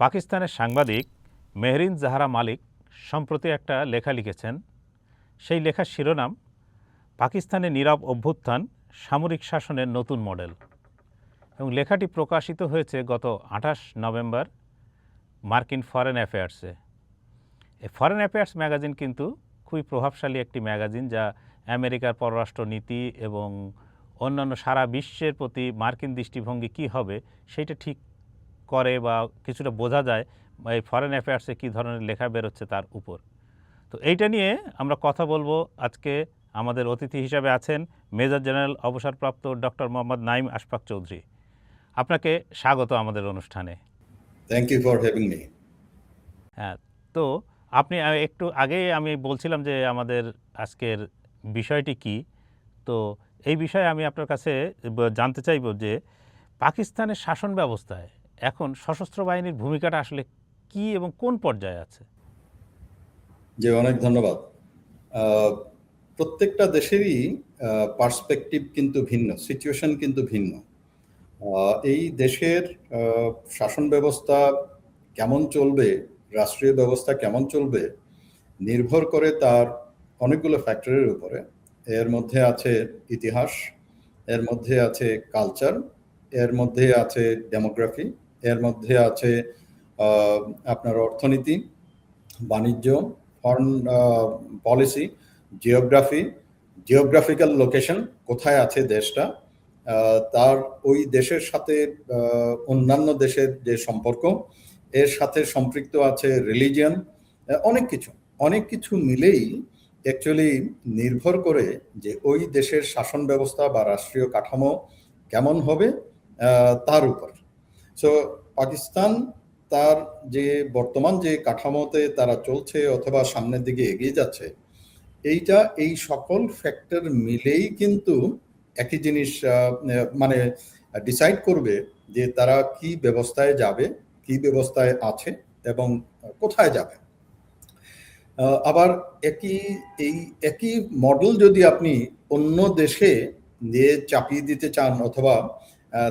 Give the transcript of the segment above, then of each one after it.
পাকিস্তানের সাংবাদিক মেহরিন জাহারা মালিক সম্প্রতি একটা লেখা লিখেছেন। সেই লেখার শিরোনাম, পাকিস্তানে নীরব অভ্যুত্থান, সামরিক শাসনের নতুন মডেল। এবং লেখাটি প্রকাশিত হয়েছে গত আঠাশ নভেম্বর মার্কিন ফরেন অ্যাফেয়ার্সে। এই ফরেন অ্যাফেয়ার্স ম্যাগাজিন কিন্তু খুবই প্রভাবশালী একটি ম্যাগাজিন যা আমেরিকার পররাষ্ট্র নীতি এবং অন্যান্য সারা বিশ্বের প্রতি মার্কিন দৃষ্টিভঙ্গি কী হবে, সেটা ঠিক করে বা কিছুটা বোঝা যায় এই ফরেন অ্যাফেয়ার্সে কী ধরনের লেখা বেরোচ্ছে তার উপর। তো এইটা নিয়ে আমরা কথা বলব আজকে আমাদের অতিথি হিসাবে আছেন মেজর জেনারেল অবসরপ্রাপ্ত ডক্টর মোহাম্মদ নাইম আশফাক চৌধুরী। আপনাকে স্বাগত আমাদের অনুষ্ঠানে। Thank you for having me. হ্যাঁ তো আপনি একটু আগে আমি বলছিলাম যে আমাদের আজকের বিষয়টি কি। তো এই বিষয়ে আমি আপনার কাছে জানতে চাইব যে পাকিস্তানের শাসন ব্যবস্থায় এখন সশস্ত্র বাহিনীর ভূমিকাটা আসলে কি এবং কোন পর্যায়ে আছে? যে অনেক ধন্যবাদ। প্রত্যেকটা দেশেরই পার্সপেক্টিভ কিন্তু ভিন্ন সিচুয়েশন কিন্তু ভিন্ন। এই দেশের শাসন ব্যবস্থা কেমন চলবে, রাষ্ট্রীয় ব্যবস্থা কেমন চলবে, নির্ভর করে তার অনেকগুলো ফ্যাক্টরের উপরে। এর মধ্যে আছে ইতিহাস, এর মধ্যে আছে কালচার এর মধ্যে আছে ডেমোগ্রাফি এর মধ্যে আছে আপনার অর্থনীতি, বাণিজ্য foreign policy geography geographical location কোথায় আছে দেশটা তার ওই দেশের সাথে অন্যান্য দেশের যে সম্পর্ক, এর সাথে সম্পৃক্ত আছে রিলিজিয়ান অনেক কিছু। অনেক কিছু মিলেই অ্যাকচুয়ালি নির্ভর করে যে ওই দেশের শাসন ব্যবস্থা বা রাষ্ট্রীয় কাঠামো কেমন হবে তার উপর। সো পাকিস্তান তার যে বর্তমান যে কাঠামোতে তারা চলছে অথবা সামনের দিকে এগিয়ে যাচ্ছে, এইটা এই সকল ফ্যাক্টর মিলেই কিন্তু একই জিনিস মানে ডিসাইড করবে যে তারা কি ব্যবস্থায় যাবে, কি ব্যবস্থায় আছে এবং কোথায় যাবে। আবার একই, এই একই মডেল যদি আপনি অন্য দেশে দিয়ে চাপিয়ে দিতে চান অথবা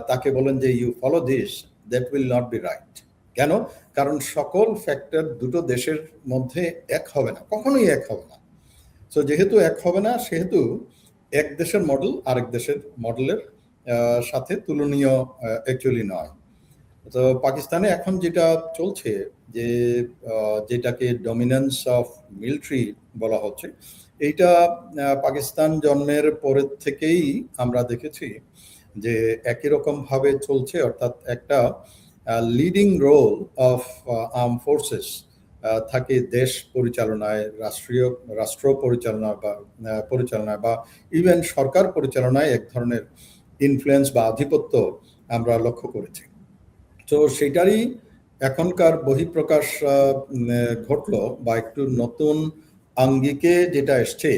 তাকে বলেন যে you follow this that will not be right কেন? কারণ সকল ফ্যাক্টর দুটো দেশের মধ্যে এক হবে না, কখনোই এক হবে না। সো যেহেতু এক হবে না, সেহেতু এক দেশের মডেল আরেক দেশের মডেলের সাথে তুলনীয় অ্যাকচুয়ালি নয়। তো পাকিস্তানে এখন যেটা চলছে যে যেটাকে ডমিনেন্স অফ মিলিটারি বলা হচ্ছে, এইটা পাকিস্তান জন্মের পরের থেকেই আমরা দেখেছি যে একই রকম ভাবে চলছে, অর্থাৎ একটা leading role of arm forces থাকে দেশ পরিচালনায়, রাষ্ট্রীয়, রাষ্ট্র পরিচালনা বা পরিচালনায় বা ইভেন সরকার পরিচালনায় এক ধরনের ইনফ্লুয়েন্স বা আধিপত্য আমরা লক্ষ্য করেছি। তো সেটারই এখনকার বহিঃপ্রকাশ ঘটলো বা একটু নতুন আঙ্গিকে যেটা এসছে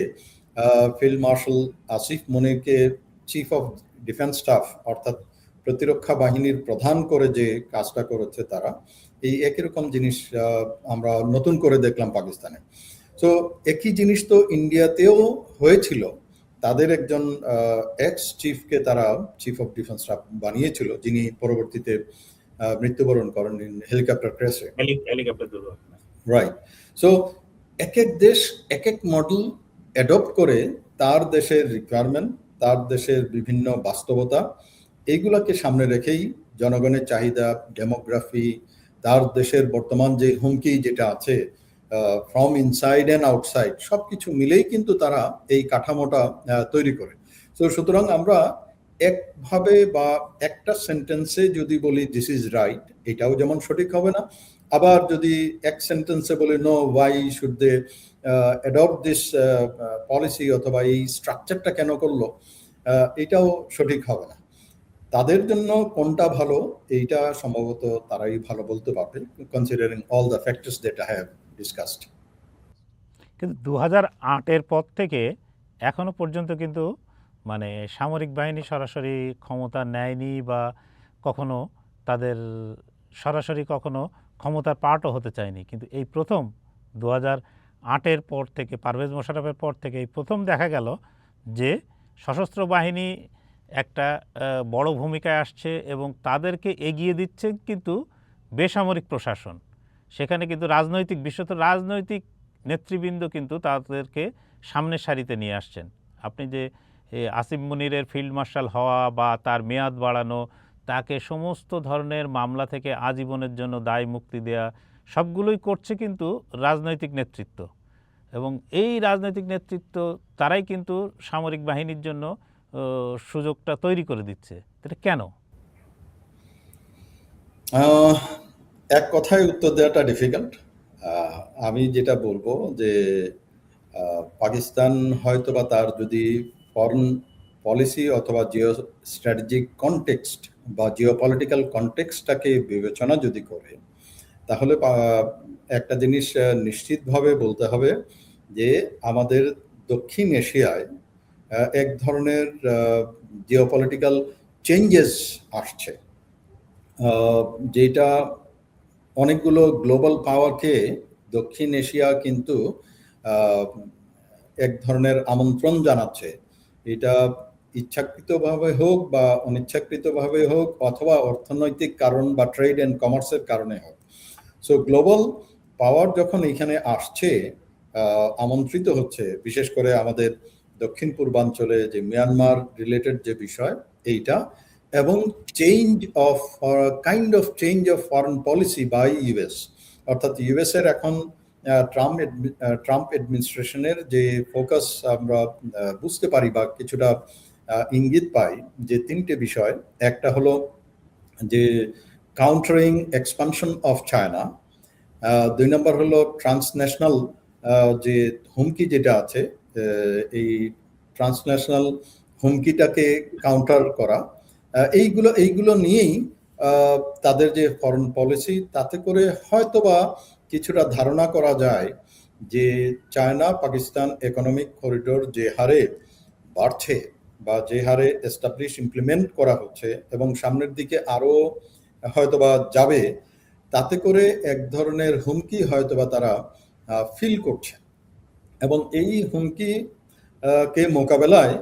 ফিল্ড মার্শাল আসিফ মনিরকে চিফ অফ ডিফেন্স স্টাফ অর্থাৎ প্রতিরক্ষা বাহিনীর প্রধান করে যে কাজটা করেছে তারা এই একই রকম জিনিস আমরা নতুন করে দেখলাম পাকিস্তানে। তো একই জিনিস তো ইন্ডিয়াতেও হয়েছিল। তাদের একজন এক্স চিফকে তারা চিফ অফ ডিফেন্স স্টাফ বানিয়েছিল যিনি পরবর্তীতে মৃত্যুবরণ করেন হেলিকপ্টার দুর্ঘটনা। রাইট সো এক এক দেশ এক এক মডেল অ্যাডপ্ট করে তার দেশের রিকোয়ারমেন্ট তার দেশের বিভিন্ন বাস্তবতা, এইগুলাকে সামনে রেখেই জনগণের চাহিদা ডেমোগ্রাফি তার দেশের বর্তমান যে হুমকি যেটা আছে ফ্রম ইনসাইড অ্যান্ড আউটসাইড সব কিছু মিলেই কিন্তু তারা এই কাঠামোটা তৈরি করে। তো সুতরাং আমরা একভাবে বা একটা সেন্টেন্সে যদি বলি দিস ইজ রাইট এটাও যেমন সঠিক হবে না। আবার যদি এক সেন্টেন্সে বলি no why should they adopt this policy অথবা এই স্ট্রাকচারটা কেন করল এটাও সঠিক হবে না। তাদের জন্য কোনটা ভালো, এইটা সম্ভবত তারাই ভালো বলতে পারবে considering all the factors that I have discussed কিন্তু দু হাজার পর থেকে এখনও পর্যন্ত কিন্তু মানে সামরিক বাহিনী সরাসরি ক্ষমতা নেয়নি বা কখনো তাদের সরাসরি কখনো ক্ষমতার পার্টও হতে চায়নি। কিন্তু এই প্রথম দু হাজার আটের পর থেকে পারভেজ মোশারফের পর থেকে এই প্রথম দেখা গেল যে সশস্ত্র বাহিনী একটা বড় ভূমিকায় আসছে এবং তাদেরকে এগিয়ে দিচ্ছে কিন্তু বেসামরিক প্রশাসন। সেখানে কিন্তু রাজনৈতিক বিশেষত রাজনৈতিক নেতৃবৃন্দ কিন্তু তাদেরকে সামনের সারিতে নিয়ে আসছেন। আপনি যে এ, আসিফ মুনিরের ফিল্ড মার্শাল হওয়া বা তার মেয়াদ বাড়ানো তাকে সমস্ত ধরনের মামলা থেকে আজীবনের জন্য দায় মুক্তি দেয়া সবগুলোই করছে কিন্তু রাজনৈতিক নেতৃত্ব। এবং এই রাজনৈতিক নেতৃত্ব তারাই কিন্তু সামরিক বাহিনীর জন্য সুযোগটা তৈরি করে দিচ্ছে। এটা কেন? এক কথায় উত্তর দেওয়াটা ডিফিকাল্ট আমি যেটা বলব যে পাকিস্তান হয়তো বা তার যদি ফরেন পলিসি অথবা জিও স্ট্র্যাটেজিক কনটেক্সট বা জিও পলিটিক্যাল কনটেক্সটটাকে বিবেচনা যদি করে, তাহলে একটা জিনিস নিশ্চিতভাবে বলতে হবে যে আমাদের দক্ষিণ এশিয়ায় এক ধরনের জিও পলিটিক্যাল চেঞ্জেস আসছে। যেটা অনেকগুলো গ্লোবাল পাওয়ারকে দক্ষিণ এশিয়া কিন্তু এক ধরনের আমন্ত্রণ জানাচ্ছে। এটা ইচ্ছাকৃতভাবে হোক বা অনিচ্ছাকৃতভাবে হোক অথবা অর্থনৈতিক কারণ বা ট্রেড অ্যান্ড কমার্সের কারণে হোক। সো গ্লোবাল পাওয়ার যখন এখানে আসছে আমন্ত্রিত হচ্ছে, বিশেষ করে আমাদের দক্ষিণ পূর্বাঞ্চলে যে মিয়ানমার রিলেটেড যে বিষয়, এইটা, এবং change of kind of change of foreign policy by US অর্থাৎ ইউএস এর এখন ট্রাম্প ট্রাম্প অ্যাডমিনিস্ট্রেশনের যে ফোকাস আমরা বুঝতে পারি বা কিছুটা ইঙ্গিত পাই যে তিনটে বিষয়। একটা হলো যে কাউন্টারিং এক্সপানশন অফ চায়না দুই নম্বর হলো ট্রান্সন্যাশনাল যে হুমকি যেটা আছে এই ট্রান্সন্যাশনাল হুমকিটাকে কাউন্টার করা এইগুলো এইগুলো নিয়েই তাদের যে ফরেন পলিসি তাতে করে হয়তোবা কিছুটা ধারণা করা যায় যে চায়না পাকিস্তান ইকোনমিক করিডোর যে হারে বাড়ছে বা যে হারে এস্টাবলিশ ইমপ্লিমেন্ট করা হচ্ছে এবং সামনের দিকে আরও হয়তোবা যাবে, তাতে করে এক ধরনের হুমকি হয়তোবা তারা ফিল করছে এবং এই হুমকি কে মোকাবেলায়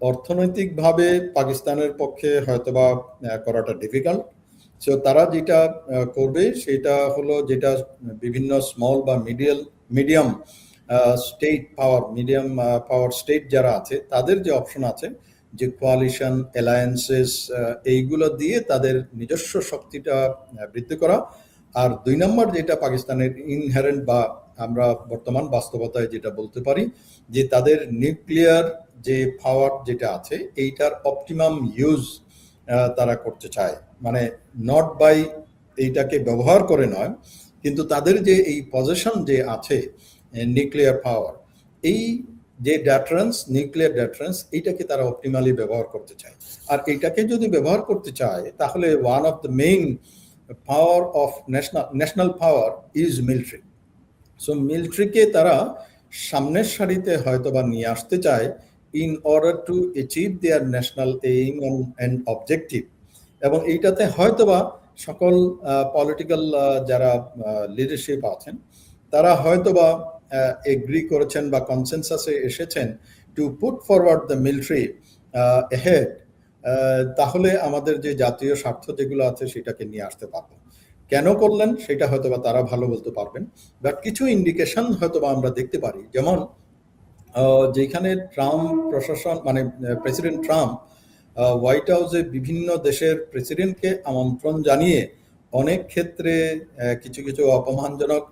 অর্থনৈতিকভাবে পাকিস্তানের পক্ষে হয়তোবা করাটা ডিফিকাল্ট সো তারা যেটা করবে সেটা হলো যেটা বিভিন্ন স্মল বা medial medium state power medium power state যারা আছে, তাদের যে অপশন আছে, যে কোয়ালিশন অ্যালায়েন্সেস এইগুলো দিয়ে তাদের নিজস্ব শক্তিটা বৃদ্ধি করা। আর দুই নম্বর যেটা পাকিস্তানের ইনহেরেন্ট বা আমরা বর্তমান বাস্তবতায় যেটা বলতে পারি, যে তাদের নিউক্লিয়ার যে পাওয়ার যেটা আছে, এইটার অপটিমাম ইউজ তারা করতে চায়। মানে নট বাই এইটাকে ব্যবহার করে নয়, কিন্তু তাদের যে এই পজিশন যে আছে নিউক্লিয়ার পাওয়ার এই যে ড্যাটারেন্স নিউক্লিয়ার ড্যাটারেন্স এইটাকে তারা অপটিমালি ব্যবহার করতে চায়। আর এইটাকে যদি ব্যবহার করতে চায়, তাহলে one of the main power of national national power is military so মিলিটারিকে তারা সামনের সারিতে হয়তোবা নিয়ে আসতে চায় in order to achieve their national aim and objective এবং এইটাতে হয়তোবা সকল পলিটিক্যাল যারা লিডারশিপ আছেন, তারা হয়তোবা এগ্রি করেছেন বা কনসেনসাসে এসেছেন to put forward the military head তাহলে আমাদের যে জাতীয় স্বার্থ যেগুলো আছে সেটাকে নিয়ে আসতে পারব। কেন করলেন সেটা হয়তোবা তারা ভালো বলতে পারবেন বাট কিছু ইন্ডিকেশন হয়তোবা আমরা দেখতে পারি। যেমন যেখানে ট্রাম্প প্রশাসন মানে প্রেসিডেন্ট ট্রাম্প হোয়াইট হাউসে বিভিন্ন দেশের প্রেসিডেন্টকে আমন্ত্রণ জানিয়ে অনেক ক্ষেত্রে কিছু কিছু অপমানজনক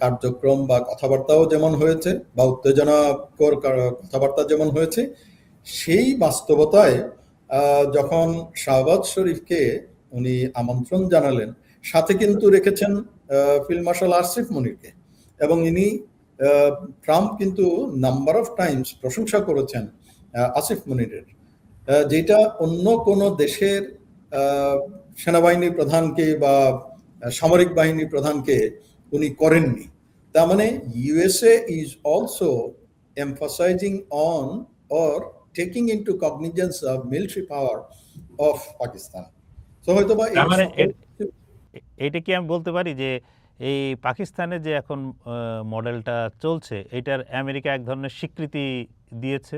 কার্যক্রম বা কথাবার্তাও যেমন হয়েছে বা উত্তেজনাকর কথাবার্তা যেমন হয়েছে, সেই বাস্তবতায় যখন শাহবাজ শরীফকে উনি আমন্ত্রণ জানালেন সাথে কিন্তু রেখেছেন ফিল্ড মার্শাল আসিফ মনিরকে। এবং ইনি ট্রাম্প কিন্তু নাম্বার অফ টাইমস প্রশংসা করেছেন আসিফ মনিরের। যেটা অন্য কোনো দেশের সেনাবাহিনী প্রধানকে বা সামরিক বাহিনী প্রধানকে উনি করেননি। তার মানে USA is also emphasizing on or taking into cognizance of military power of Pakistan. So হয়তো বা এইটা কি আমি বলতে পারি যে এই পাকিস্তানে যে এখন মডেলটা চলছে এটার আমেরিকা এক ধরনের স্বীকৃতি দিয়েছে?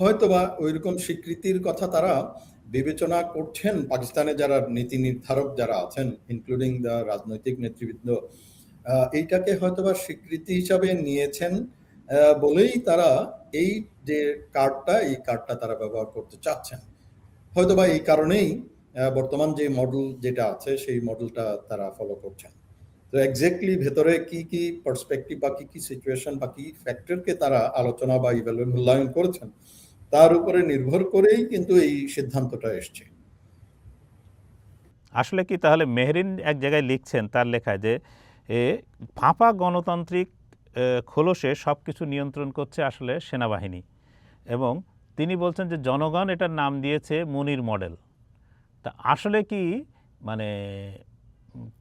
হয়তোবা ওইরকম স্বীকৃতির কথা তারা বিবেচনা করছেন। পাকিস্তানে যারা নীতি নির্ধারক যারা আছেন ইনক্লুডিং দ্য রাজনৈতিক নেতৃবৃন্দ এইটাকে হয়তোবা স্বীকৃতি হিসাবে নিয়েছেন বলেই তারা এই যে কার্ডটা এই কার্ডটা তারা ব্যবহার করতে চাচ্ছেন। হয়তোবা এই কারণেই বর্তমান যে মডেল যেটা আছে, সেই মডেলটা তারা ফলো করছেন। তো এক্স্যাক্টলি ভেতরে কি কি পার্সপেক্টিভ বা কি কি সিচুয়েশন বা কি ফ্যাক্টরকে তারা আলোচনা বা ইভ্যালুয়েট মূল্যায়ন করেছেন, তার উপরে নির্ভর করেই কিন্তু এই সিদ্ধান্তটা এসছে। আসলে কি তাহলে মেহরিন এক জায়গায় লিখছেন তার লেখায় যে, এ ফাঁপা গণতান্ত্রিক খোলসে সব কিছু নিয়ন্ত্রণ করছে আসলে সেনাবাহিনী। এবং তিনি বলছেন যে জনগণ এটার নাম দিয়েছে মুনির মডেল। তা আসলে কি মানে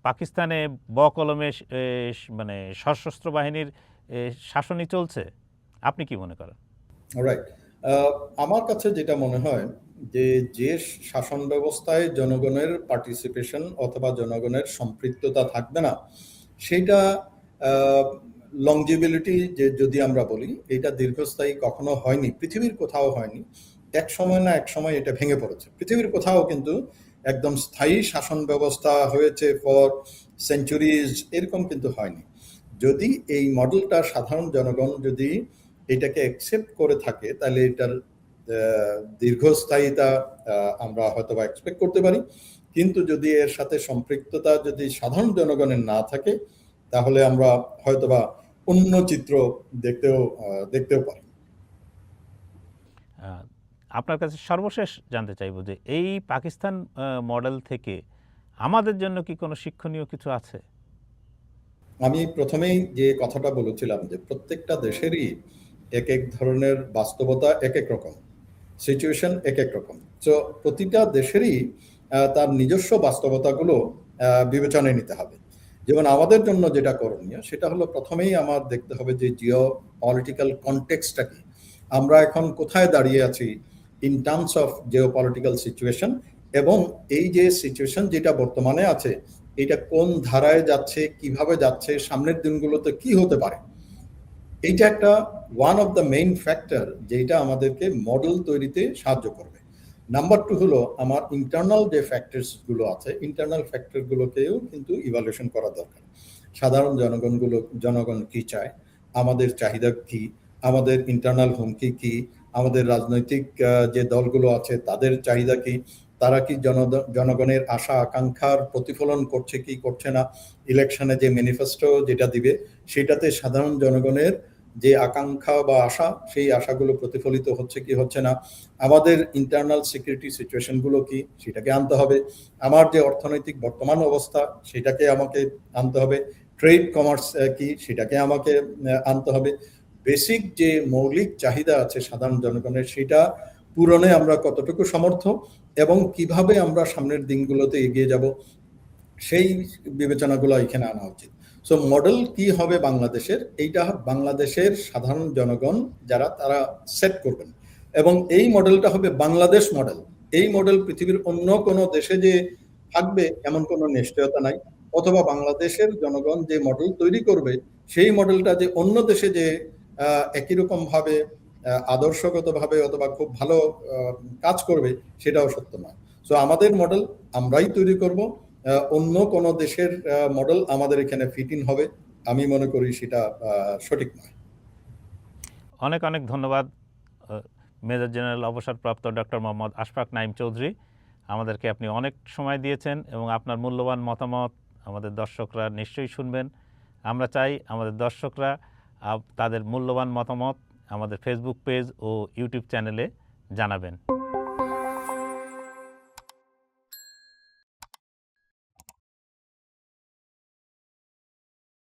পাকিস্তানে ব কলমে স- এ, স- মানে সশস্ত্র বাহিনীর শাসনই চলছে? আপনি কি মনে করেন? রাইট আমার কাছে যেটা মনে হয় যে যে শাসন ব্যবস্থায় জনগণের পার্টিসিপেশন অথবা জনগণের সম্পৃক্ততা থাকবে না সেটা লংজিবিলিটি যে যদি আমরা বলি এটা দীর্ঘস্থায়ী কখনো হয়নি পৃথিবীর কোথাও হয়নি। এক সময় না এক সময় এটা ভেঙে পড়েছে। পৃথিবীর কোথাও কিন্তু একদম স্থায়ী শাসন ব্যবস্থা হয়েছে ফর সেঞ্চুরিজ এরকম কিন্তু হয়নি। যদি এই মডেলটা সাধারণ জনগণ যদি এটাকে অ্যাকসেপ্ট করে থাকে, তাহলে এটার দীর্ঘস্থায়িতা আমরা হয়তো বা এক্সপেক্ট করতে পারি। কিন্তু যদি এর সাথে সম্পৃক্ততা যদি সাধারণ জনগণের না থাকে, তাহলে আমরা হয়তোবা অন্য চিত্র দেখতেও দেখতেও পারি। আপনার কাছে সর্বশেষ জানতে চাইব যে এই পাকিস্তান মডেল থেকে আমাদের জন্য কি কোনো শিক্ষণীয় কিছু আছে? আমি প্রথমেই যে কথাটা বলেছিলাম যে প্রত্যেকটা দেশেরই এক এক ধরনের বাস্তবতা এক এক রকম সিচুয়েশন এক এক রকম। তো প্রতিটা দেশেরই তার নিজস্ব বাস্তবতাগুলো বিবেচনায় নিতে হবে। যেমন আমাদের জন্য যেটা করণীয়, সেটা হলো প্রথমেই আমার দেখতে হবে যে জিও পলিটিক্যাল কনটেক্সটটা কি। আমরা এখন কোথায় দাঁড়িয়ে আছি in terms of geopolitical situation এবং এই যে সিচুয়েশন যেটা বর্তমানে আছে, এটা কোন ধারায় যাচ্ছে, কীভাবে যাচ্ছে, সামনের দিনগুলোতে কি হতে পারে? এইটা একটা one of the main factor যেটা আমাদেরকে মডেল তৈরিতে সাহায্য করবে। নাম্বার টু হলো আমার ইন্টারনাল যে ফ্যাক্টরসগুলো আছে ইন্টারনাল ফ্যাক্টর গুলোকেও কিন্তু ইভালুয়েশন করা দরকার। সাধারণ জনগণগুলো, জনগণ কি চায়? আমাদের চাহিদা কি? আমাদের ইন্টারনাল হুমকি কি? আমাদের রাজনৈতিক যে দলগুলো আছে তাদের চাহিদা কি? তারা কি জন- জনগণের আশা, আকাঙ্ক্ষার প্রতিফলন করছে কি করছে না? ইলেকশনে যে ম্যানিফেস্টো যেটা দিবে, সেটাতে সাধারণ জনগণের যে আকাঙ্ক্ষা বা আশা, সেই আশাগুলো প্রতিফলিত হচ্ছে কি হচ্ছে না? আমাদের ইন্টারনাল সিকিউরিটি সিচুয়েশনগুলো কি? সেটাকে আনতে হবে। আমার যে অর্থনৈতিক বর্তমান অবস্থা, সেটাকে আমাকে আনতে হবে। ট্রেড কমার্স কি? সেটাকে আমাকে আনতে হবে। বেসিক যে মৌলিক চাহিদা আছে সাধারণ জনগণের, সেটা পূরণে আমরা কতটুকু সমর্থ এবং কীভাবে আমরা সামনের দিনগুলোতে এগিয়ে যাব, সেই বিবেচনাগুলো এখানে আনা উচিত। সো মডেল কি হবে বাংলাদেশের? এইটা বাংলাদেশের সাধারণ জনগণ যারা, তারা সেট করবেন। এবং এই মডেলটা হবে বাংলাদেশ মডেল এই মডেল পৃথিবীর অন্য কোনো দেশে যে থাকবে, এমন কোনো নিশ্চয়তা নাই। অথবা বাংলাদেশের জনগণ যে মডেল তৈরি করবে, সেই মডেলটা যে অন্য দেশে যে একই রকম ভাবে আহ, আদর্শগতভাবে অথবা খুব ভালো কাজ করবে সেটাও সত্য নয়। সো আমাদের মডেল আমরাই তৈরি করব। অন্য কোন দেশের মডেল আমাদের এখানে ফিট হবে। আমি মনে করি সেটা সঠিক নয়। অনেক অনেক ধন্যবাদ মেজর জেনারেল অবসরপ্রাপ্ত ডক্টর মোহাম্মদ আশফাক নাইম চৌধুরী। আমাদেরকে আপনি অনেক সময় দিয়েছেন এবং আপনার মূল্যবান মতামত আমাদের দর্শকরা নিশ্চয়ই শুনবেন। আমরা চাই আমাদের দর্শকরা তাদের মূল্যবান মতামত আমাদের ফেসবুক পেজ ও ইউটিউব চ্যানেলে জানাবেন।